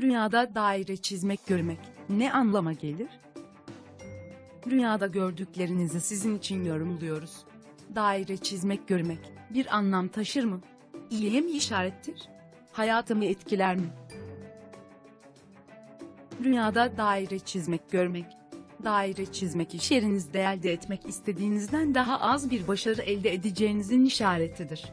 Rüyada daire çizmek görmek ne anlama gelir? Rüyada gördüklerinizi sizin için yorumluyoruz. Daire çizmek görmek bir anlam taşır mı? İyiye mi işarettir? Hayatımı etkiler mi? Rüyada daire çizmek görmek. Daire çizmek iş yerinizde elde etmek istediğinizden daha az bir başarı elde edeceğinizin işaretidir.